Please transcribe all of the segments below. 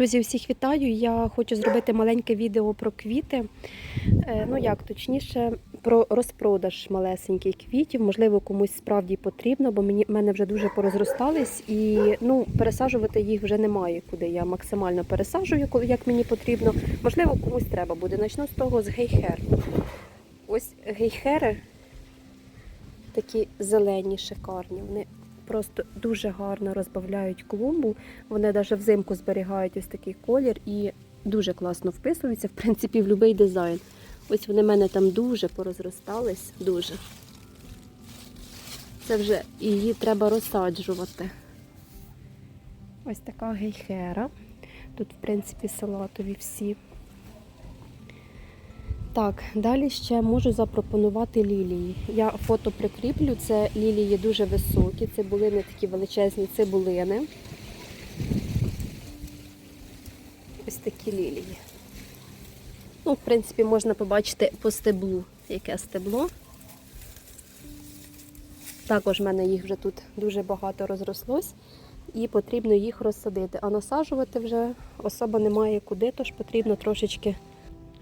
Друзі, всіх вітаю. Я хочу зробити маленьке відео про квіти. Е, Ну як точніше, про розпродаж малесеньких квітів. Можливо, комусь справді потрібно, бо мені мене вже дуже порозростались і ну пересаджувати їх вже немає куди. Я максимально пересаджую, як мені потрібно. Можливо, комусь треба буде. Начну з того з гейхер. Ось гейхери такі зелені, шикарні. Вони просто дуже гарно розбавляють клумбу. Вони навіть взимку зберігають ось такий колір і дуже класно вписуються, в принципі, в будь-який дизайн. Ось вони в мене там дуже порозростались, дуже. Це вже її треба розсаджувати. Ось така гейхера. Тут, в принципі, салатові всі. Так, далі ще можу запропонувати лілії. Я фото прикріплю. Це лілії дуже високі, цибулини такі величезні цибулини. Ось такі лілії. Ну, в принципі, можна побачити по стеблу, яке стебло. Також в мене їх вже тут дуже багато розрослось, і потрібно їх розсадити. А насаджувати вже особа немає куди, тож потрібно трошечки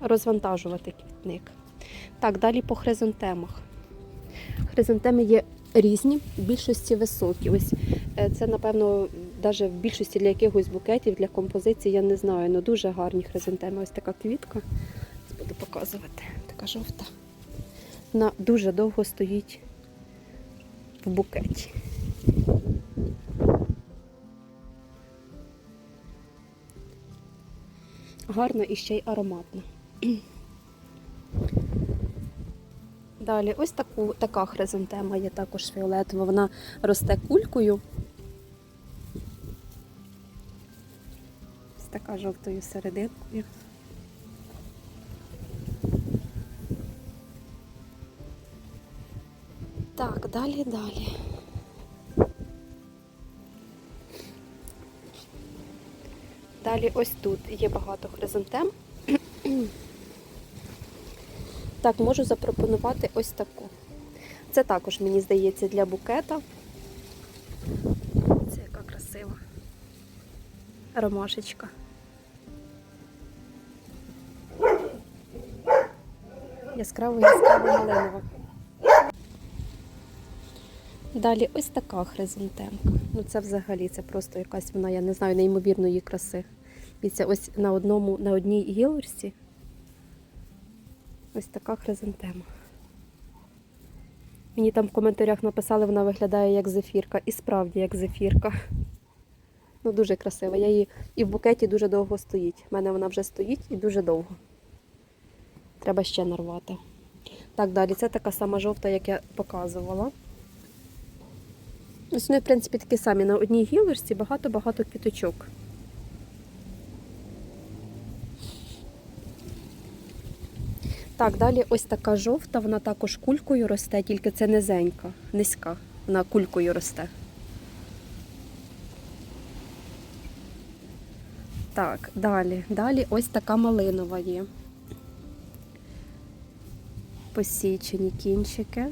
розвантажувати квітник. Так, далі по хризантемах. Хризантеми є різні, в більшості високі. Ось е, це, напевно, навіть в більшості для якихось букетів, для композиції, я не знаю, але дуже гарні хризантеми. Ось така квітка. Буду показувати. Така жовта. Вона дуже довго стоїть в букеті. Гарна і ще й ароматна. Далі, ось таку, така хризантема є також фіолетова. Вона росте кулькою. Ось така жовтою серединкою. Так, далі, далі. Далі ось тут є багато хризантем. Так, можу запропонувати ось таку. Це також, мені здається, для букета. Це яка красива ромашечка. Яскраво яскраво малинова. Далі ось така хризантемка. Ну це взагалі це просто якась вона, я не знаю, неймовірної краси. Це ось на одному, на одній гілочці. Ось така хризантема. Мені там в коментарях написали, вона виглядає як зефірка. І справді як зефірка. Ну, дуже красива. Я її і в букеті дуже довго стоїть. У мене вона вже стоїть і дуже довго. Треба ще нарвати. Так, далі, це така сама жовта, як я показувала. Ось вони, в принципі, такі самі. На одній гілочці багато-багато квіточок. Так, далі ось така жовта, вона також кулькою росте, тільки це низенька, низька. Вона кулькою росте. Так, далі. Далі ось така малинова є. Посічені кінчики.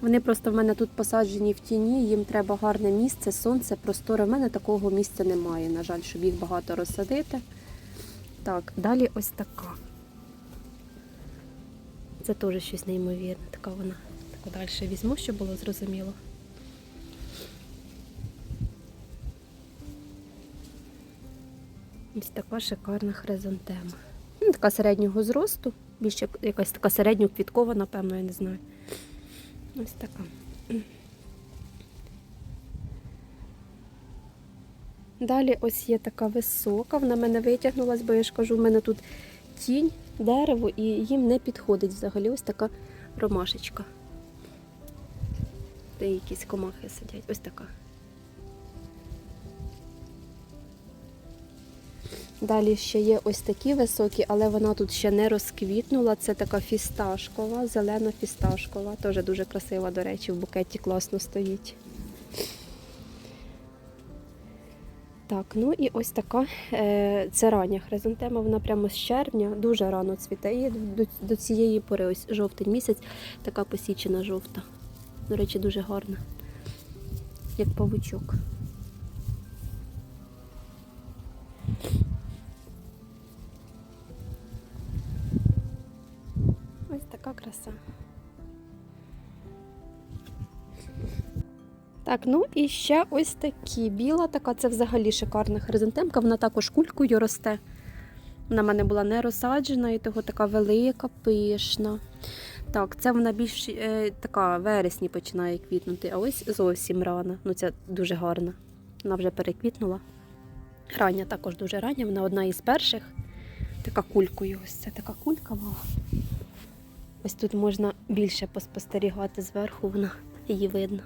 Вони просто в мене тут посаджені в тіні, їм треба гарне місце, сонце, просторе. В мене такого місця немає, на жаль, щоб їх багато розсадити. Так, далі ось така. Це теж щось неймовірне. Така вона. Так далі візьму, щоб було зрозуміло. Ось така шикарна хризантема. Ну, така середнього зросту, більш як- якась така середньоквіткова, напевно, я не знаю. Ось така. Далі ось є така висока, вона мене витягнулась, бо я ж кажу, в мене тут тінь, дерево, і їм не підходить взагалі ось така ромашечка. Де якісь комахи сидять. Ось така. Далі ще є ось такі високі, але вона тут ще не розквітнула. Це така фісташкова, зелена фісташкова. Теж дуже красива, до речі, в букеті класно стоїть. Так, ну і ось така е, це рання хризантема, вона прямо з червня, дуже рано цвіте. І до, до цієї пори, ось жовтень місяць, така посічена жовта. До речі, дуже гарна. як павучок. Так, ну і ще ось такі. Біла така, це взагалі шикарна хризантемка. Вона також кулькою росте. Вона в мене була не розсаджена, і того така велика, пишна. Так, це вона більш е, така вересні починає квітнути, а ось зовсім рано. Ну, це дуже гарна. Вона вже переквітнула. Рання також дуже рання, вона одна із перших. Така кулькою. Ось це така кулька була. Ось тут можна більше поспостерігати зверху, вона її видно.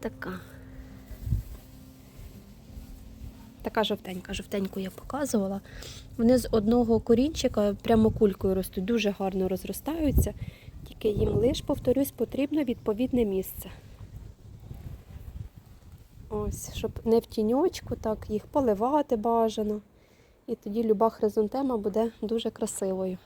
Така. Така жовтенька, жовтеньку я показувала. Вони з одного корінчика прямо кулькою ростуть, дуже гарно розростаються. Тільки їм лиш, повторюсь, потрібно відповідне місце. Ось, щоб не в тіньочку, так їх поливати бажано. І тоді люба хризантема буде дуже красивою.